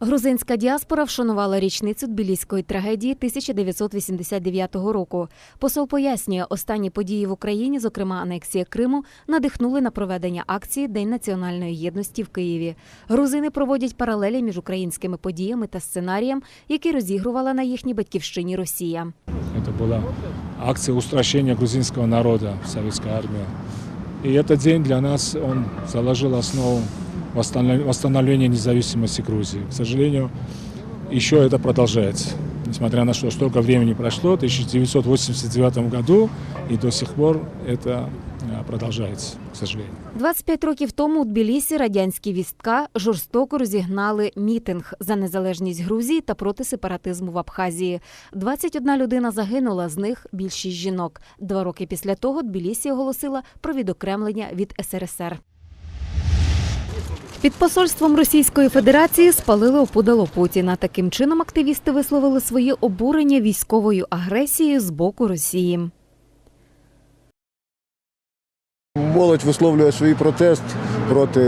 Грузинська діаспора вшанувала річницю тбіліської трагедії 1989 року. Посол пояснює, останні події в Україні, зокрема анексія Криму, надихнули на проведення акції День національної єдності в Києві. Грузини проводять паралелі між українськими подіями та сценарієм, який розігрувала на їхній батьківщині Росія. Это была акция устрашения грузинского народа в советской армии. И этот день для нас, он заложил основу восстанов- восстановления независимости Грузии. К сожалению, еще это продолжается. Несмотря на то, что столько времени прошло, в 1989 году, и до сих пор это э, продолжается, к сожалению. 25 років тому у Тбілісі радянські вістка жорстоко розігнали мітинг за незалежність Грузії та проти сепаратизму в Абхазії. 21 людина загинула, з них більшість жінок. Два роки після того Тбілісі оголосила про відокремлення від СРСР. Під посольством Російської Федерації спалили опудало Путіна. Таким чином активісти висловили своє обурення військовою агресією з боку Росії. Молодь висловлює свій протест проти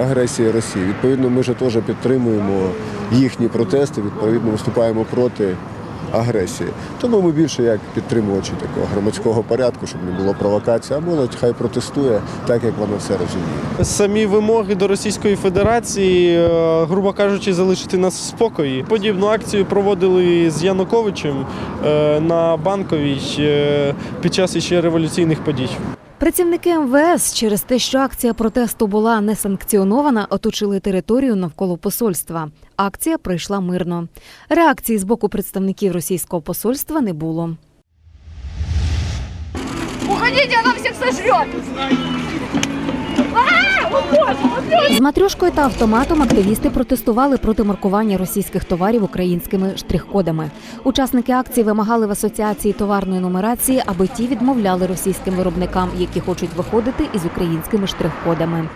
агресії Росії. Відповідно, ми ж теж підтримуємо їхні протести, відповідно, виступаємо проти агресії. Тому ми більше як підтримувачі такого громадського порядку, щоб не було провокації, а молодь хай протестує так, як вона все розуміє. Самі вимоги до Російської Федерації, е, грубо кажучи, залишити нас в спокої. Подібну акцію проводили з Януковичем е, на банковій е, під час іще революційних подій. Працівники МВС через те, що акція протесту була не санкціонована, оточили територію навколо посольства. Акція пройшла мирно. Реакції з боку представників російського посольства не було. Уходіть, вона всіх сожрет! З матрюшкою та автоматом активісти протестували проти маркування російських товарів українськими штрих-кодами. Учасники акції вимагали в асоціації товарної нумерації, аби ті відмовляли російським виробникам, які хочуть виходити із українськими штрих-кодами.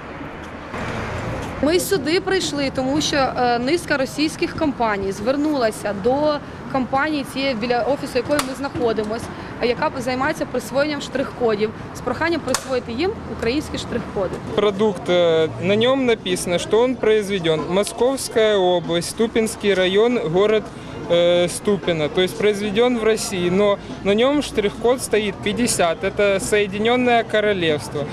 Ми сюди прийшли, тому що е, низка російських компаній звернулася до компанії цієї біля офісу, якої ми знаходимося, яка займається присвоєнням штрих-кодів з проханням присвоїти їм українські штрих-коди. продукт, э, на нем написано, что он произведен Московская область, Ступинский район, город э, Ступино, то есть произведен в России, но на нем штрих-код стоит 50, это Соединенное Королевство.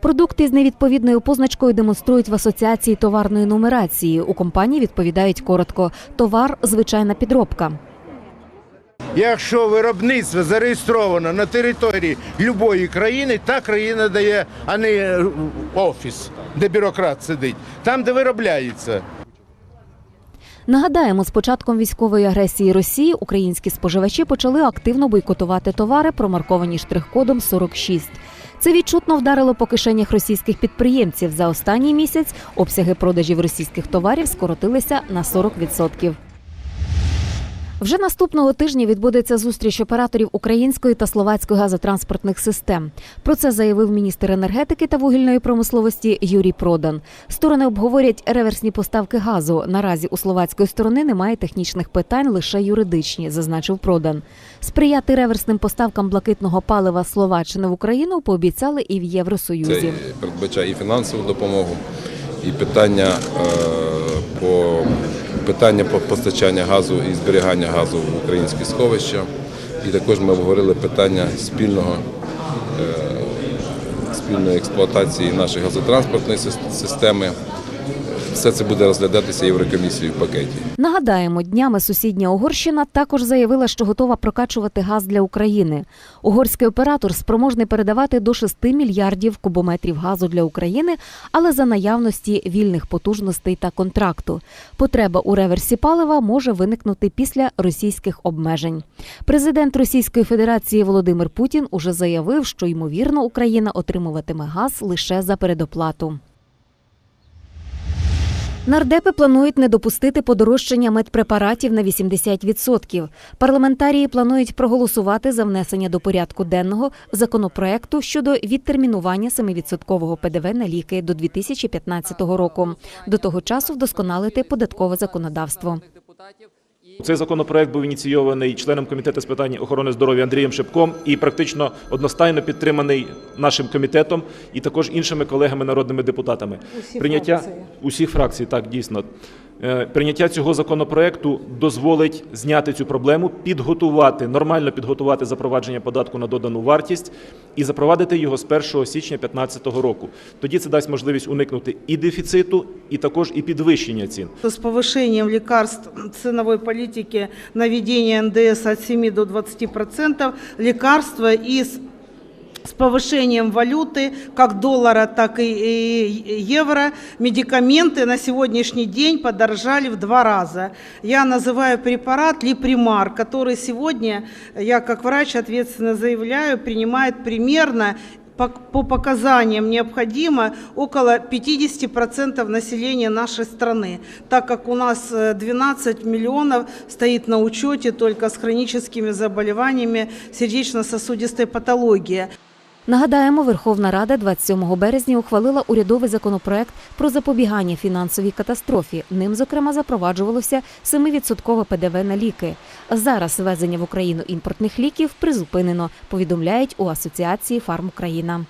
Продукти з невідповідною позначкою демонструють в асоціації товарної нумерації. У компанії відповідають коротко: товар звичайна підробка. Якщо виробництво зареєстровано на території будь-якої країни, та країна дає, а не е, офіс, де бюрократ сидить, там, де виробляється. Нагадаємо, з початком військової агресії Росії українські споживачі почали активно бойкотувати товари, промарковані штрих-кодом 46. Це відчутно вдарило по кишенях російських підприємців. За останній місяць обсяги продажів російських товарів скоротилися на 40%. Вже наступного тижня відбудеться зустріч операторів української та словацької газотранспортних систем. Про це заявив міністр енергетики та вугільної промисловості Юрій Продан. Сторони обговорять реверсні поставки газу. Наразі у словацької сторони немає технічних питань, лише юридичні, зазначив Продан. Сприяти реверсним поставкам блакитного палива Словаччини в Україну пообіцяли і в Євросоюзі. Це передбачає і фінансову допомогу, і питання е, питання по постачання газу і зберігання газу в українські сховища. І також ми обговорили питання спільного е, спільної експлуатації нашої газотранспортної системи. Все це буде розглядатися Єврокомісією в пакеті. Нагадаємо, днями сусідня Угорщина також заявила, що готова прокачувати газ для України. Угорський оператор спроможний передавати до 6 мільярдів кубометрів газу для України, але за наявності вільних потужностей та контракту. Потреба у реверсі палива може виникнути після російських обмежень. Президент Російської Федерації Володимир Путін уже заявив, що ймовірно Україна отримуватиме газ лише за передоплату. Нардепи планують не допустити подорожчання медпрепаратів на 80%. Парламентарії планують проголосувати за внесення до порядку денного законопроекту щодо відтермінування 7% ПДВ на ліки до 2015 року. До того часу вдосконалити податкове законодавство. Цей законопроект був ініційований членом комітету з питань охорони здоров'я Андрієм Шепком і практично одностайно підтриманий нашим комітетом і також іншими колегами народними депутатами. Усі Прийняття фракції. усіх фракцій, так дійсно. Е, Прийняття цього законопроекту дозволить зняти цю проблему, підготувати, нормально підготувати запровадження податку на додану вартість і запровадити його з 1 січня 2015 року. Тоді це дасть можливість уникнути і дефіциту, і також і підвищення цін. С повышением лекарств ценовой политики на введение НДС от 7 до 20%, лекарства и с повышением валюты, как доллара, так и евро, медикаменты на сегодняшний день подорожали в два раза. Я называю препарат Липримар, который сегодня, я как врач ответственно заявляю, принимает примерно по, по показаниям необходимо около 50% населения нашей страны, так как у нас э, 12 миллионов стоит на учете только с хроническими заболеваниями сердечно-сосудистой патологии. Нагадаємо, Верховна Рада 27 березня ухвалила урядовий законопроект про запобігання фінансовій катастрофі. Ним, зокрема, запроваджувалося 7% ПДВ на ліки. Зараз ввезення в Україну імпортних ліків призупинено, повідомляють у Асоціації Фарм Україна.